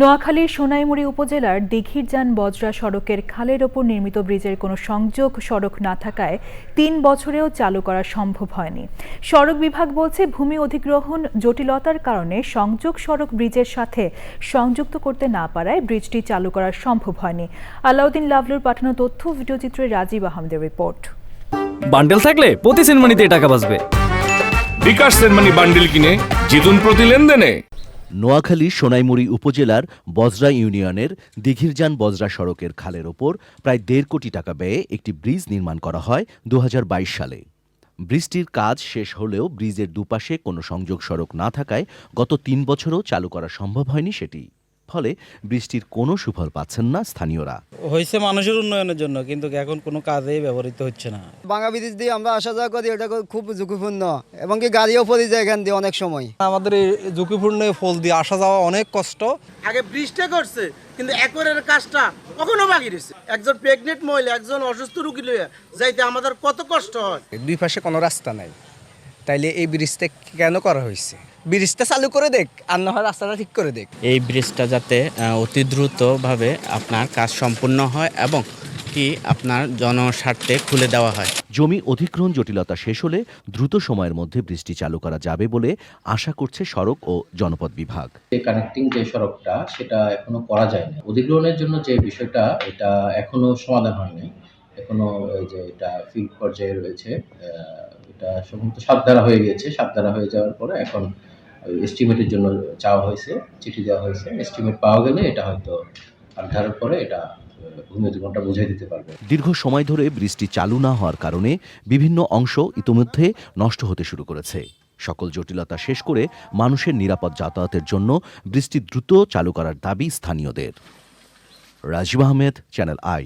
নোয়াখালীর সোনাইমুড়ি উপজেলার দিঘিরজান বজরা সড়কের খালের ওপর নির্মিত ব্রিজের কোনো সংযোগ সড়ক না থাকায় তিন বছরেও চালু করা সম্ভব হয়নি। সড়ক বিভাগ বলছে ভূমি অধিগ্রহণ জটিলতার কারণে সংযোগ সড়ক ব্রিজের সাথে সংযুক্ত করতে না পারায় ব্রিজটি চালু করা সম্ভব হয়নি। আলাউদ্দিন লাভলুর পাঠানো তথ্য ভিডিওচিত্রে রাজীব আহমেদের রিপোর্ট। বান্ডেল থাকলে প্রতি সেনমানিতে টাকা বাঁচবে। বিকাশ সেনমানি বান্ডিল কিনে জিতুন প্রতি লেনদেনে। নোয়াখালী সোনাইমুড়ি উপজেলার বজরা ইউনিয়নের দিঘিরজান বজরা সড়কের খালের ওপর প্রায় দেড় কোটি টাকা ব্যয়ে একটি ব্রিজ নির্মাণ করা হয় দু হাজার বাইশ সালে। ব্রিজটির কাজ শেষ হলেও ব্রিজের দুপাশে কোনো সংযোগ সড়ক না থাকায় গত তিন বছরও চালু করা সম্ভব হয়নি সেটি। ফলে ব্রিজটির কোনো সুফল পাচ্ছেন না স্থানীয়রা। হয়েছে মানুষের উন্নয়নের জন্য কিন্তু এখন কোনো কাজেই ব্যবহৃত হচ্ছে না। বাংলা ব্রিজ দিয়ে আমরা আসা যাওয়া করি এটা খুব ঝুঁকিপূর্ণ এবং কি গাড়িও পড়ে যায় এখান দিয়ে অনেক সময়। আমাদের এই ঝুঁকিপূর্ণ ফল দিয়ে আসা যাওয়া অনেক কষ্ট। আগে বৃষ্টি করছে কিন্তু একরের কাজটা কখনো বাকি রয়েছে। একজন প্রেগনেন্ট মহিলা একজন অসুস্থ রুগী লইয়া যাইতে আমাদের কত কষ্ট হয়? দুই পাশে কোনো রাস্তা নাই। তাইলে এই ব্রিজটা কেন করা হয়েছে? ব্রিজটা চালু করে দেখ আর না হয় রাস্তাটা ঠিক করে দেখ। এই ব্রিজটা যাতে অতি দ্রুতভাবে আপনার কাজ সম্পূর্ণ হয় এবং কি আপনার জনস্বার্থে খুলে দেওয়া হয়। জমি অধিগ্রহণ জটিলতা শেষ হলে দ্রুত সময়ের মধ্যে বৃষ্টি চালু করা যাবে বলে আশা করছে সড়ক ও জনপদ বিভাগ। যে কানেক্টিং যে সড়কটা সেটা এখনও করা যায়নি। অধিগ্রহণের জন্য যে বিষয়টা এটা এখনও সমাধান হয়নি। এখনও যে এটা ফিল্ড পর্যায়ে রয়েছে এটা সম্ভবত সাবধারা হয়ে গেছে। সাবধারা হয়ে যাওয়ার পরে এখন এস্টিমেটের জন্য চাওয়া হয়েছে, চিঠি দেওয়া হয়েছে। এস্টিমেট পাওয়া গেলে এটা হয়তো আধারের পরে এটা দীর্ঘ সময় ধরে বৃষ্টি চালু না হওয়ার কারণে বিভিন্ন অংশ ইতোমধ্যে নষ্ট হতে শুরু করেছে। সকল জটিলতা শেষ করে মানুষের নিরাপদ যাতায়াতের জন্য বৃষ্টি দ্রুত চালু করার দাবি স্থানীয়দের। Rajib Ahmed channel I